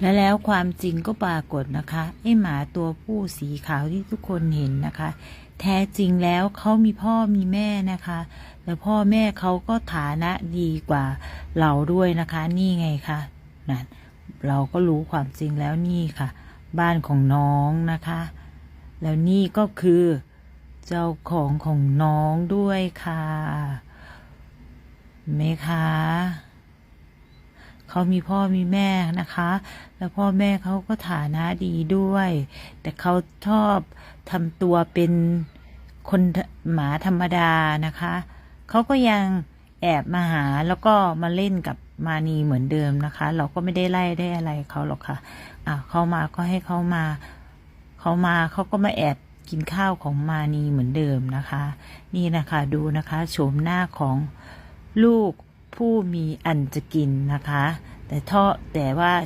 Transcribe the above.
และแล้วความจริงก็ปรากฏนะคะไอหมาตัวผู้สีขาวที่ทุกคนเห็นนะคะ แท้จริงแล้วเขามีพ่อมีแม่นะคะ แล้วพ่อแม่เขาก็ฐานะดีกว่าเราด้วยนะคะ นี่ไงคะนั่นเราก็รู้ความจริงแล้วนี่ค่ะ บ้านของน้องนะคะ แล้วนี่ก็คือเจ้าของของน้องด้วยค่ะไหมคะ เขามีพ่อมีแม่นะคะ แล้วพ่อแม่เขาก็ฐานะดีด้วย แต่เขาชอบทำตัวเป็นคนหมาธรรมดานะคะ เขาก็ยังแอบมาหาแล้วก็มาเล่นกับมานีเหมือนเดิมนะคะ เราก็ไม่ได้ไล่ได้อะไรเขาหรอกค่ะอะเขามาก็ให้เขามา เขามาเขาก็มาแอบกินข้าวของมานีเหมือนเดิมนะคะ นี่นะคะดูนะคะโฉมหน้าของลูก ผู้มีอันจะกินนะคะ แต่ท่อแต่ว่า